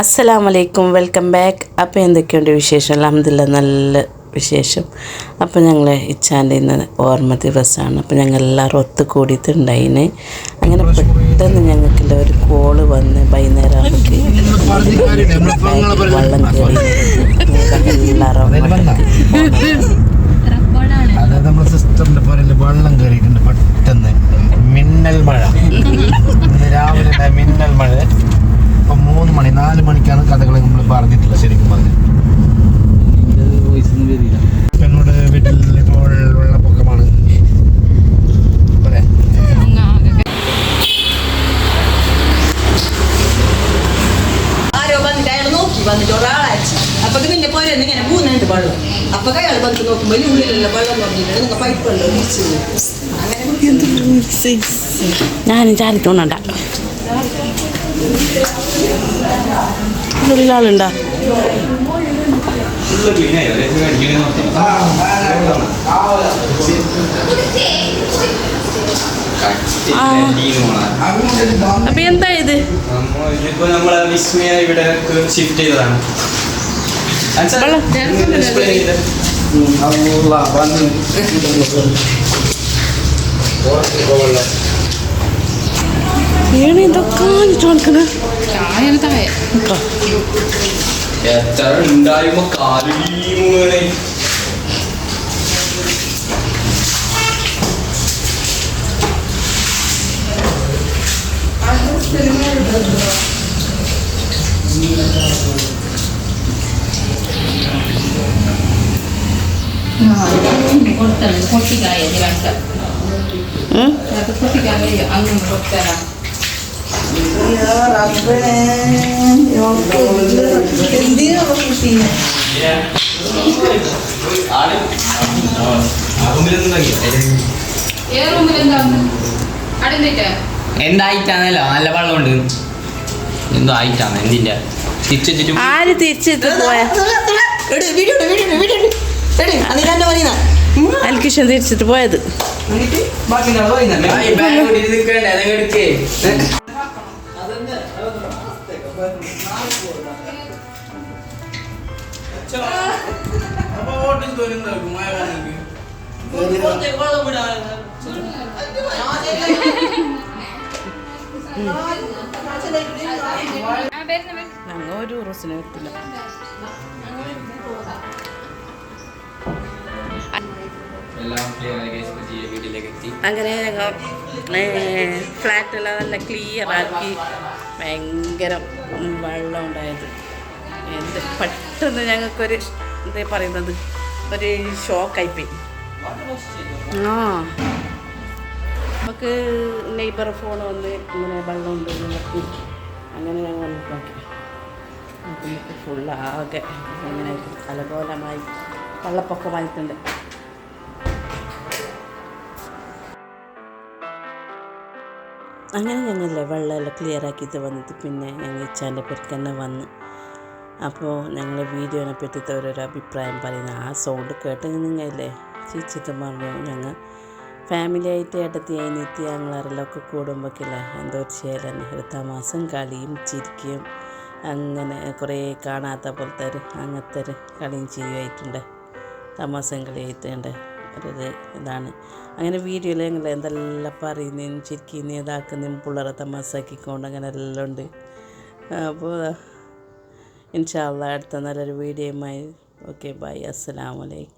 അസ്സലാമലൈക്കും. Welcome back. അപ്പോൾ എന്തൊക്കെയുണ്ട് വിശേഷം? അലഹമില്ല നല്ല വിശേഷം. അപ്പോൾ ഞങ്ങൾ ഇച്ചാന്റെ ഇന്ന് ഓർമ്മ ദിവസമാണ്. അപ്പോൾ ഞങ്ങൾ എല്ലാവരും ഒത്തു കൂടിയിട്ടുണ്ടായിന് അങ്ങനെ പെട്ടെന്ന് ഞങ്ങൾക്ക് ഒരു കോൾ വന്ന് വൈകുന്നേരം വെള്ളം കയറി എല്ലാവരും വെള്ളം കയറിയിട്ടുണ്ട് പെട്ടെന്ന്. മിന്നൽ മഴ. രാവിലെ മിന്നൽ മഴ. മൂന്ന് മണി നാല് മണിക്കാണ് കഥകൾ നമ്മൾ പറഞ്ഞിട്ടില്ല ശരിക്കും പറഞ്ഞു എന്നോട് വീട്ടിൽ ഇപ്പോൾ വെള്ളപ്പൊക്കമാണ് വന്നിട്ട് ഒരാളാച്ചു അപ്പൊ നിന്റെ പോലെ ഇങ്ങനെ മൂന്നുണ്ട് വെള്ളം അപ്പൊ അയാൾ വന്നിട്ട് നോക്കുമ്പോ ഇതിന്റെ ഉള്ളിലുള്ള വെള്ളം പറഞ്ഞിട്ട് നിങ്ങൾ പൈപ്പ് വെള്ളം തിരിച്ചു അങ്ങനെ ഞാനും അപ്പൊ എന്താ ഇത്? വിസ്മയ ഇവിടെ ഷിഫ്റ്റ് ചെയ്തതാണ്. ഏണ് ഇതൊക്കെ കാണിക്കണ എത്ര ഉണ്ടായുമ്പോ കാൽ വീങ്ങുകയാണ്. ഉം? ആട്? ആ റൂമിലൊന്നും നോക്കിയില്ല. എന്തായിട്ടാണല്ലോ നല്ല വെള്ളമുണ്ട്. എന്തോ ആയിട്ടാണ് എന്തിന്റെ? തിരിച്ചു ആര് തിരിച്ചിട്ട് പോയ വീഡിയോ വീഡിയോ വീഡിയോ എടി ഞാൻ പറയുന്ന അൽക്കിഷൻ തിരിച്ചിട്ട് പോയത് ഞങ്ങൾ ഒരു ഉറസിനെ വെക്കില്ല എല്ലാം ക്ലിയർ ആയി അങ്ങനെ ഞങ്ങൾ ഫ്ലാറ്റെല്ലാം നല്ല ക്ലിയർ ആക്കി. ഭയങ്കര വെള്ളം ഉണ്ടായത്. എന്ത് പെട്ടെന്ന് ഞങ്ങൾക്കൊരു എന്താ പറയുന്നത്? ഒരു ഷോക്കായിപ്പോയി ആ. നമുക്ക് നെയ്ബർ ഫോൺ വന്ന് ഇങ്ങനെ വെള്ളം ഉണ്ട് അങ്ങനെ ഞങ്ങൾ നോക്കി. ഫുള്ളാകെ ഇങ്ങനെ അലകോലമായി വെള്ളപ്പൊക്കമായിട്ടുണ്ട്. അങ്ങനെ ഞങ്ങൾ വെള്ളമെല്ലാം ക്ലിയർ ആക്കിയിട്ട് വന്നിട്ട് പിന്നെ ഞങ്ങൾ ഇച്ചാന്റെ പേർക്ക് തന്നെ വന്ന്. അപ്പോൾ ഞങ്ങൾ വീഡിയോനെ പറ്റിയിട്ട് ഓരോരോ അഭിപ്രായം പറയുന്നത് ആ സൗണ്ട് കേട്ട് നിങ്ങളല്ലേ? ചീച്ചിട്ട് പറഞ്ഞു ഞങ്ങൾ ഫാമിലി ആയിട്ട് ഏട്ടത്തി അനിയത്തി ഞങ്ങളാരെല്ലാം ഒക്കെ കൂടുമ്പോഴേക്കില്ലേ എന്തോ ചെയ്യലെന്നെ ഒരു തമാസം കളിയും ചിരിക്കുകയും അങ്ങനെ കുറേ കാണാത്ത പോലത്തെ ഒരു അങ്ങനത്തെ ഒരു കളിയും ചെയ്യുമായിട്ടുണ്ട് തമാസം കളിയായിട്ടുണ്ട് ഒരു ഇതാണ്. അങ്ങനെ വീഡിയോയിൽ ഞങ്ങൾ എന്തെല്ലാം പറയുന്നതും ചിരിക്കുന്നതും ഇതാക്കുന്നതും പിള്ളേരെ തമാസാക്കിക്കൊണ്ട് അങ്ങനെ എല്ലാം ഉണ്ട്. അപ്പോൾ ഇൻഷാല്ല അടുത്ത നല്ലൊരു വീഡിയോയുമായി. Okay bye. അസ്സലാമലൈക്കും